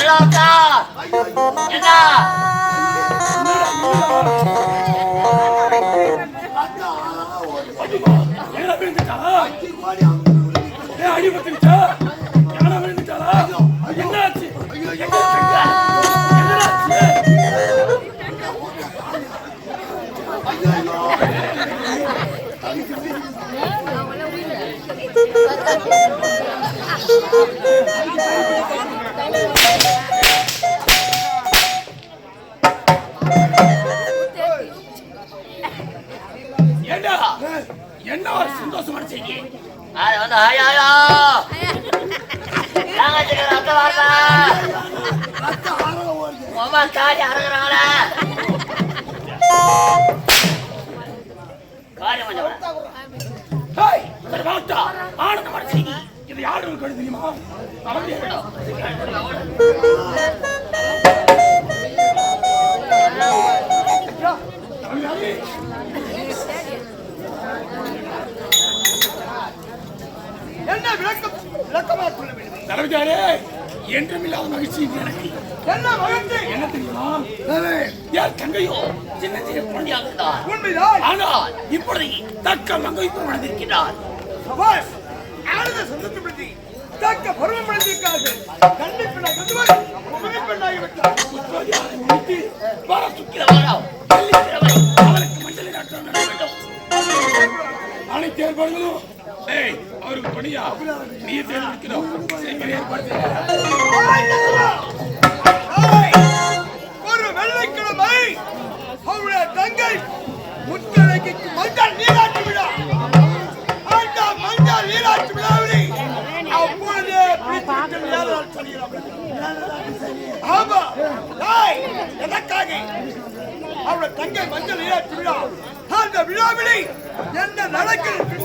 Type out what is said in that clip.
올라왔다. 된다. என்ன ஒரு அது வந்து அறகுறாங்களே காரியம் கொஞ்சம் விட. இது யாருக்கு கண்டு தெரியுமா? என்ன விளக்கம்? விளக்கமா சொல்ல வேண்டும். என்றும் இல்லாத மகிழ்ச்சி எனக்கு. என்ன மகிழ்ச்சி? என்ன தெரியுமா? என் தங்கையோ? சின்ன சின்ன குழந்தையாக இருந்தார் உண்மைதான் ஆனால் இப்பொழுது தக்க மங்கை சபாஷ்! ஆனந்த சந்தோஷப்படுத்தி தக்க பருவம் அடைந்திருக்கார்கள் பெண்ணா கண்டுவாய் உண்மை பெண்ணாகி வர மஞ்சள் நட வேண்டும். அனைத்து ஏற்பாடுகளும் அவருக்கு நீ தேர்ந்தெடுக்கிறோம் ஒரு அவருடைய தங்கை முத்தழகிக்கு ஆமா. எதற்காக? அவருடைய தங்கை மஞ்சள் நீராட்டு விழா. அந்த விழாவினை என்ன நடக்கிறது